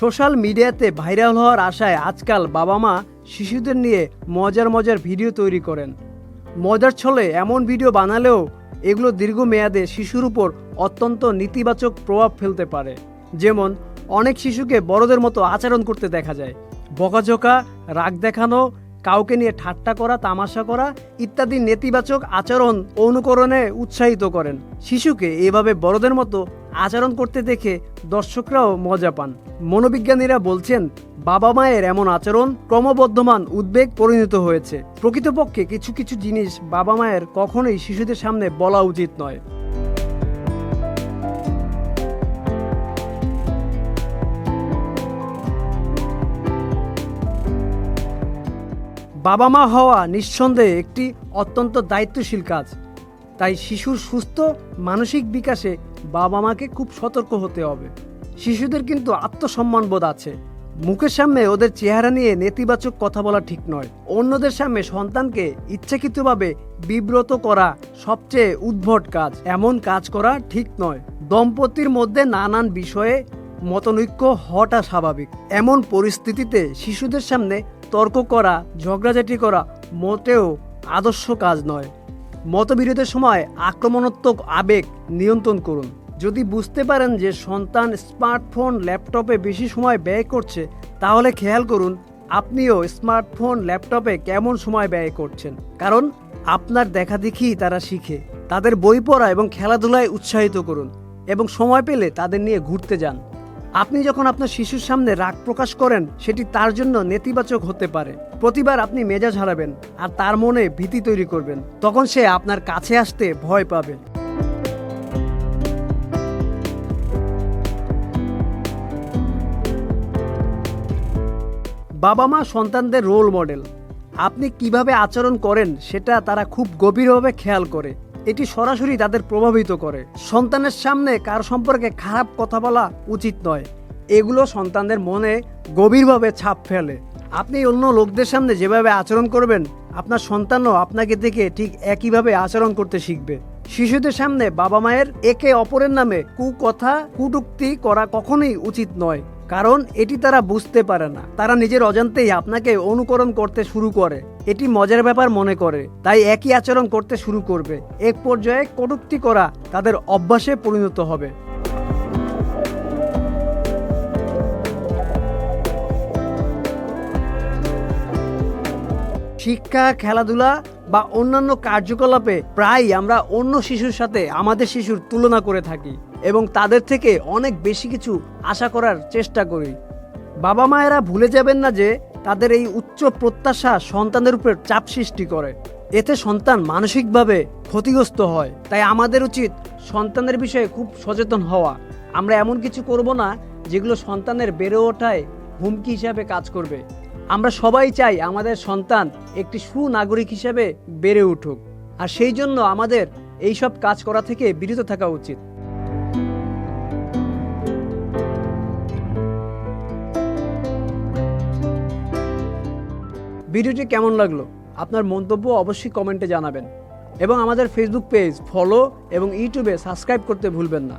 Social মিডিয়াতে viral হওয়ার আশায় আজকাল বাবা মা শিশুদের নিয়ে মজার মজার ভিডিও তৈরি করেন। মজার ছলে এমন ভিডিও বানালেও এগুলো দীর্ঘমেয়াদে শিশুর উপর অত্যন্ত নেতিবাচক প্রভাব ফেলতে পারে। যেমন, অনেক শিশুকে বড়দের মতো আচরণ করতে দেখা যায়। বকাঝোকা, রাগ দেখানো, কাউকে নিয়ে ঠাট্টা করা, তামাশা করা ইত্যাদি নেতিবাচক আচরণ অনুকরণে উৎসাহিত করেন। শিশুকে এভাবে বড়দের মতো আচরণ করতে দেখে দর্শকরাও মজা পান। মনোবিজ্ঞানীরা বলছেন, বাবা মায়ের এমন আচরণ ক্রমবর্ধমান উদ্বেগ পরিণত হয়েছে। প্রকৃতপক্ষে কিছু কিছু জিনিস বাবা মায়ের কখনোই শিশুদের সামনে বলা উচিত নয়। বাবা মা হওয়া নিঃসন্দেহে একটি অত্যন্ত দায়িত্বশীল কাজ। তাই শিশুর সুস্থ, মানসিক বিকাশে বাবা মাকে খুব সতর্ক হতে হবে। শিশুদের কিন্তু আত্মসম্মানবোধ আছে। মুখের সামনে ওদের চেহারা নিয়ে নেতিবাচক কথা বলা ঠিক নয়। অন্যদের সামনে সন্তানকে ইচ্ছাকৃতভাবে বিব্রত করা সবচেয়ে উদ্ভট কাজ। এমন কাজ করা ঠিক নয়। দম্পতির মধ্যে নানান বিষয়ে মতনৈক্য হওয়াটা স্বাভাবিক। এমন পরিস্থিতিতে শিশুদের সামনে তর্ক করা, ঝগড়াঝাটি করা মোটেও আদর্শ কাজ নয়। মতবিরোধের সময় আক্রমণাত্মক আবেগ নিয়ন্ত্রণ করুন। যদি বুঝতে পারেন যে সন্তান স্মার্টফোন, ল্যাপটপে বেশি সময় ব্যয় করছে, তাহলে খেয়াল করুন আপনিও স্মার্টফোন, ল্যাপটপে কেমন সময় ব্যয় করছেন। কারণ আপনার দেখা দেখি তারা শিখে। তাদের বই পড়া এবং খেলাধুলায় উৎসাহিত করুন এবং সময় পেলে তাদের নিয়ে ঘুরতে যান। আপনি যখন আপনার শিশুর সামনে রাগ প্রকাশ করেন, সেটি তার জন্য নেতিবাচক হতে পারে। প্রতিবার আপনি মেজাজ হারাবেন আর তার মনে ভীতি তৈরি করবেন। তখন সে আপনার কাছে আসতে ভয় পাবে। বাবা মা সন্তানদের রোল মডেল আপনি কীভাবে আচরণ করেন, সেটা তারা খুব গভীরভাবে খেয়াল করে। এটি সরাসরি তাদের প্রভাবিত করে। সন্তানের সামনে কার সম্পর্কে খারাপ কথা বলা উচিত নয়। এগুলো সন্তানদের মনে গভীরভাবে ছাপ ফেলে। আপনি অন্য লোকদের সামনে যেভাবে আচরণ করবেন, আপনার সন্তানও আপনাকে দেখে ঠিক একইভাবে আচরণ করতে শিখবে। শিশুদের সামনে বাবা মায়ের একে অপরের নামে কুকথা, কুটুক্তি করা কখনোই উচিত নয়। কারণ এটি তারা বুঝতে পারে না। তারা নিজের অজান্তেই আপনাকে অনুকরণ করতে শুরু করে। এটি মজার ব্যাপার মনে করে। তাই একই আচরণ করতে শুরু করবে। এক পর্যায়ে কটূক্তি করা তাদের অভ্যাসে পরিণত হবে। শিক্ষা, খেলাধুলা বা অন্যান্য কার্যকলাপে প্রায় আমরা অন্য শিশুর সাথে আমাদের শিশুর তুলনা করে থাকি। এবং তাদের থেকে অনেক বেশি কিছু আশা করার চেষ্টা করি। বাবা মায়েরা ভুলে যাবেন না যে তাদের এই উচ্চ প্রত্যাশা সন্তানের উপর চাপ সৃষ্টি করে। এতে সন্তান মানসিকভাবে ক্ষতিগ্রস্ত হয়। তাই আমাদের উচিত সন্তানের বিষয়ে খুব সচেতন হওয়া। আমরা এমন কিছু করব না যেগুলো সন্তানের বেড়ে ওঠায় হুমকি হিসাবে কাজ করবে। আমরা সবাই চাই আমাদের সন্তান একটি সুনাগরিক হিসাবে বেড়ে উঠুক। আর সেই জন্য আমাদের এইসব কাজ করা থেকে বিরত থাকা উচিত। ভিডিওটি কেমন লাগল আপনার মন্তব্য অবশ্যই কমেন্টে জানাবেন। এবং আমাদের ফেসবুক পেজ ফলো এবং ইউটিউবে সাবস্ক্রাইব করতে ভুলবেন না।